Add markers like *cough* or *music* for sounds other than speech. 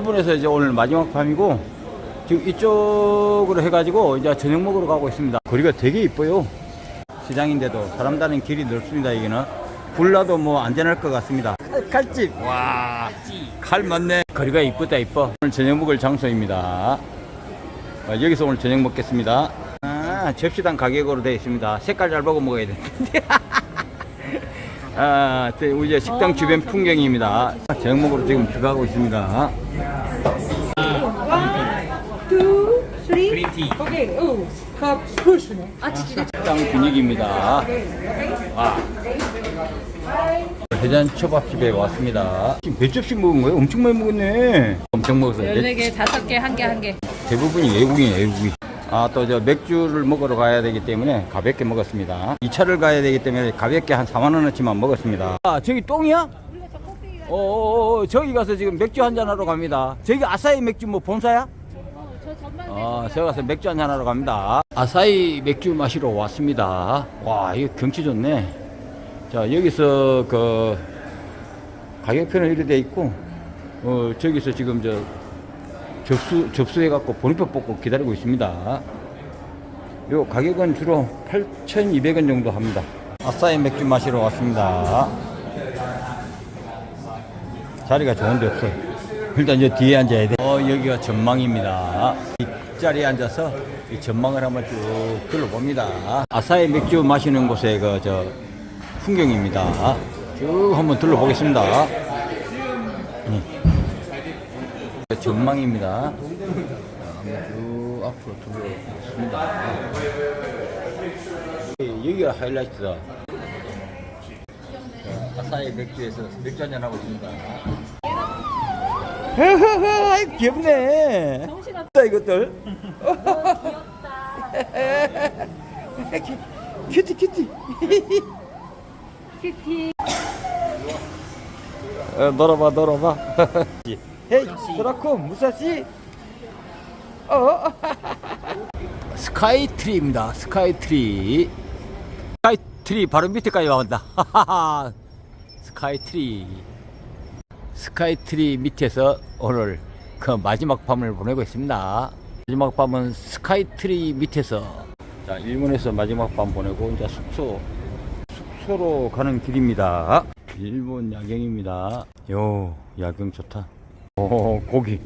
일본에서 이제 오늘 마지막 밤이고 지금 이쪽으로 해가지고 이제 저녁 먹으러 가고 있습니다. 거리가 되게 이뻐요. 시장인데도 사람 다니는 길이 넓습니다. 여기는 불나도 뭐 안전할 것 같습니다. 칼, 칼집 와. 칼 맞네. 거리가 이쁘다 이뻐. 오늘 저녁 먹을 장소입니다. 아, 여기서 오늘 저녁 먹겠습니다. 아, 접시당 가격으로 되어 있습니다. 색깔 잘 보고 먹어야 되는데. *laughs* 아, 이제 식당 주변 풍경입니다. 저녁 먹으러 지금 들어가고 있습니다. Oh. 아. 식당 분위기입니다. 아. 대전 초밥집에 왔습니다. 지금 몇 접시 먹은 거예요? 엄청 많이 먹었네. 엄청 먹었어요. 14개, 5개, 1개, 1개. 대부분이 외국인, 외국인. 아, 또 저 맥주를 먹으러 가야 되기 때문에 가볍게 먹었습니다. 2차를 가야 되기 때문에 가볍게 한 4만원어치만 먹었습니다. 아, 저기 똥이야? 어, 어, 어, 저기 가서 지금 맥주 한잔 하러 갑니다. 저기 아사히 맥주 뭐 본사야? 아, 저 가서 맥주 한잔 하러 갑니다. 아사히 맥주 마시러 왔습니다. 와, 이거 경치 좋네. 자, 여기서 그 가격표는 이렇게 돼 있고, 어, 저기서 지금 저 접수, 접수해갖고 본표 뽑고 기다리고 있습니다. 요 가격은 주로 8,200원 정도 합니다. 아싸이 맥주 마시러 왔습니다. 자리가 좋은데 없어요. 일단 이제 뒤에 앉아야 돼. 어, 여기가 전망입니다. 이 자리에 앉아서 이 전망을 한번 쭉 둘러봅니다. 아싸이 맥주 마시는 곳의 그, 저, 풍경입니다. 쭉 한번 둘러보겠습니다. 네. 전망입니다. 한번 쭉 앞으로 둘러보겠습니다. 여기가 하이라이트다. 자, 아사히 맥주에서 맥주 한잔 하고 있습니다. 아이 귀엽네. 정신없다 이것들. 귀엽다. 큐티 큐티. 키티. 어, 놀아봐 놀아봐. 헤이 소라코 무사시. 어. 스카이트리입니다. 스카이트리. 스카이트리 바로 밑에까지 와온다. *laughs* 스카이트리. 스카이트리 밑에서 오늘 그 마지막 밤을 보내고 있습니다. 마지막 밤은 스카이트리 밑에서 자 일본에서 마지막 밤 보내고 이제 숙소 숙소로 가는 길입니다. 일본 야경입니다. 요 야경 좋다. 오 고기